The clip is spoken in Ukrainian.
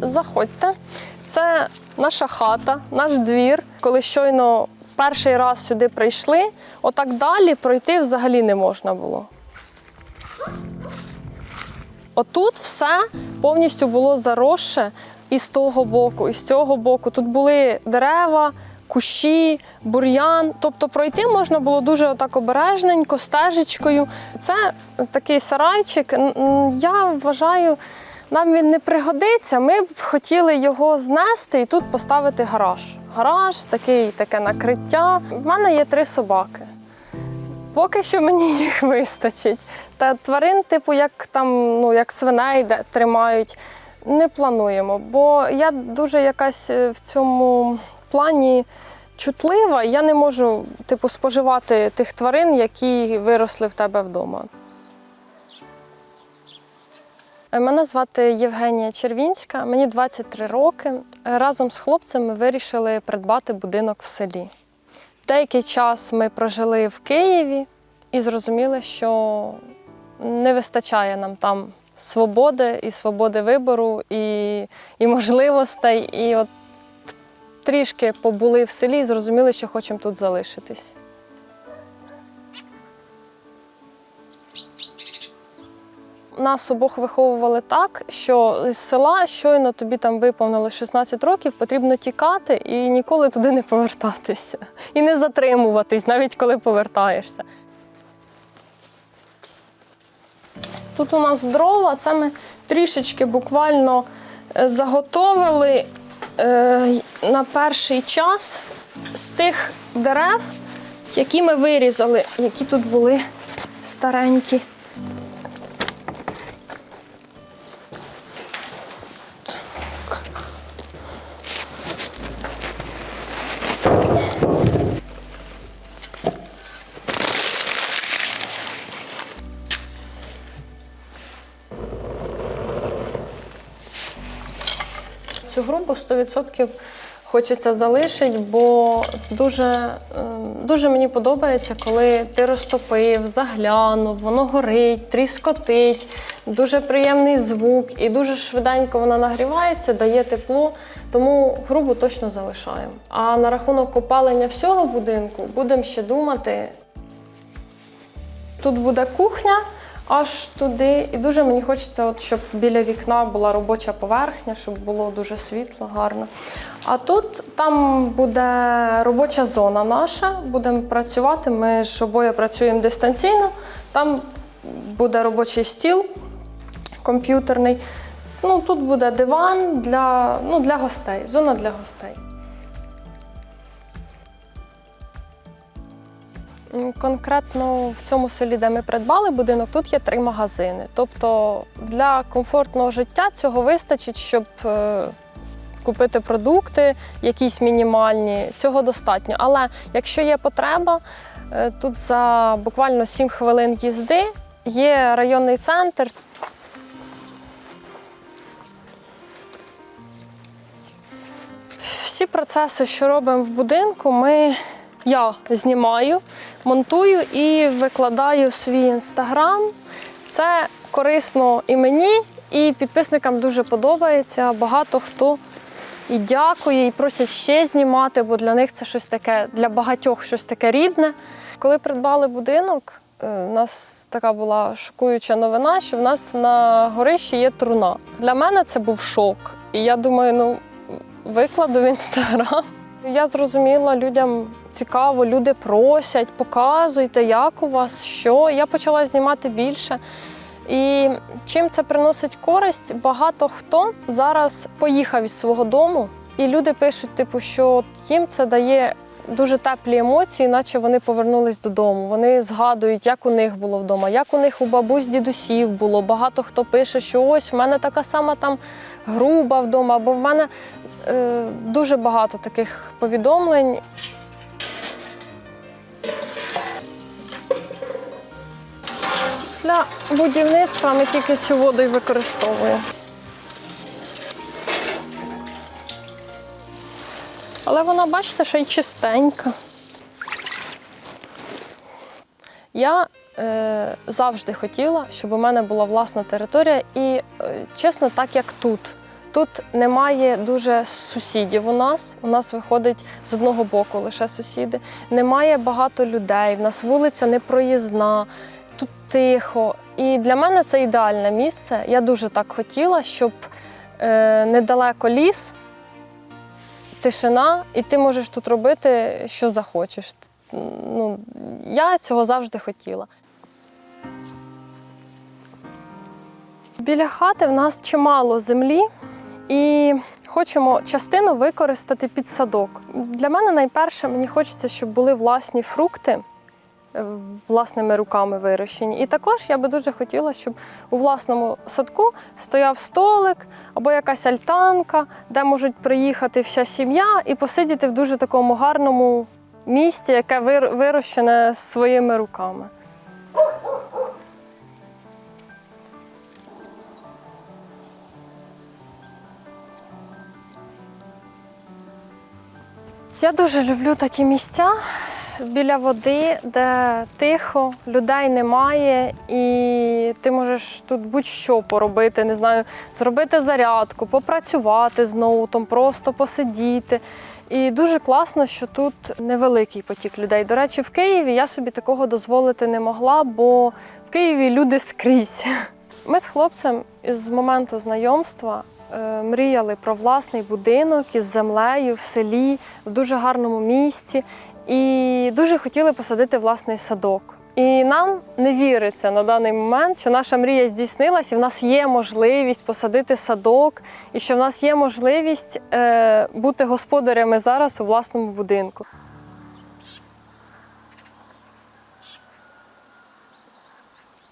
Заходьте. Це наша хата, наш двір. Коли щойно перший раз сюди прийшли, отак далі пройти взагалі не можна було. Отут все повністю було заросше і з того боку, і з цього боку. Тут були дерева, кущі, бур'ян. Тобто пройти можна було дуже отак обережненько, стежечкою. Це такий сарайчик. Я вважаю, нам він не пригодиться. Ми б хотіли його знести і тут поставити гараж. Гараж, такий, таке накриття. У мене є три собаки. Поки що мені їх вистачить. Та тварин, типу, як там, ну як свиней тримають, не плануємо. Бо я дуже якась е, в цьому плані чутлива. Я не можу, типу, споживати тих тварин, які виросли в тебе вдома. Е, Мене звати Євгенія Червінська, мені 23 роки. Разом з хлопцями вирішили придбати будинок в селі. Деякий час ми прожили в Києві і зрозуміли, що не вистачає нам там свободи і свободи вибору, і, і можливостей. І от трішки побули в селі і зрозуміли, що хочемо тут залишитись. Нас обох виховували так, що з села щойно тобі там виповнило 16 років, потрібно тікати і ніколи туди не повертатися. І не затримуватись, навіть коли повертаєшся. Тут у нас дрова, це ми трішечки буквально е, заготовили е, на перший час з тих дерев, які ми вирізали, які тут були старенькі. Цю групу 100% хочеться залишити, бо дуже, е, дуже мені подобається, коли ти розтопив, заглянув, воно горить, тріскотить, дуже приємний звук і дуже швиденько вона нагрівається, дає тепло. Тому грубу точно залишаємо. А на рахунок опалення всього будинку будемо ще думати. Тут буде кухня аж туди. І дуже мені хочеться, от, щоб біля вікна була робоча поверхня, щоб було дуже світло, гарно. А тут там буде робоча зона наша, будемо працювати. Ми ж обоє працюємо дистанційно. Там буде робочий стіл комп'ютерний. Ну, тут буде диван для, ну, для гостей, зона для гостей. Конкретно в цьому селі, де ми придбали будинок, тут є три магазини. Тобто для комфортного життя цього вистачить, щоб е, купити продукти, якісь мінімальні. Цього достатньо. Але якщо є потреба, е, тут за буквально 7 хвилин їзди є районний центр. Всі процеси, що робимо в будинку, ми, я знімаю, монтую і викладаю в свій інстаграм. Це корисно і мені, і підписникам дуже подобається. Багато хто і дякує, і просять ще знімати, бо для них це щось таке, для багатьох щось таке рідне. Коли придбали будинок, е, у нас така була шокуюча новина, що в нас на горищі є труна. Для мене це був шок. І я думаю, ну викладу в інстаграм. Я зрозуміла, людям цікаво, люди просять, показуйте, як у вас, що. Я почала знімати більше. І чим це приносить користь, багато хто зараз поїхав із свого дому, і люди пишуть, типу, що їм це дає дуже теплі емоції, наче вони повернулись додому. Вони згадують, як у них було вдома, як у них у бабусь дідусів було. Багато хто пише, що ось в мене така сама там груба вдома, або в мене е, дуже багато таких повідомлень. Для будівництва ми тільки цю воду і використовуємо. Але вона, бачите, що й чистенька. Я е, завжди хотіла, щоб у мене була власна територія, і е, чесно, так як тут. Тут немає дуже сусідів у нас. У нас виходить з одного боку лише сусіди. Немає багато людей. В нас вулиця непроїзна, тут тихо. І для мене це ідеальне місце. Я дуже так хотіла, щоб е, недалеко ліс, тишина, і ти можеш тут робити, що захочеш. Ну, я цього завжди хотіла. Біля хати в нас чимало землі, і хочемо частину використати під садок. Для мене найперше мені хочеться, щоб були власні фрукти власними руками вирощені. І також я би дуже хотіла, щоб у власному садку стояв столик або якась альтанка, де можуть приїхати вся сім'я і посидіти в дуже такому гарному місці, яке вир- вирощене своїми руками. Я дуже люблю такі місця біля води, де тихо, людей немає, і ти можеш тут будь-що поробити, не знаю, зробити зарядку, попрацювати з ноутом, просто посидіти. І дуже класно, що тут невеликий потік людей. До речі, в Києві я собі такого дозволити не могла, бо в Києві люди скрізь. Ми з хлопцем з моменту знайомства е, мріяли про власний будинок із землею в селі, в дуже гарному місці, і дуже хотіли посадити власний садок. І нам не віриться на даний момент, що наша мрія здійснилась, і в нас є можливість посадити садок, і що в нас є можливість е, бути господарями зараз у власному будинку.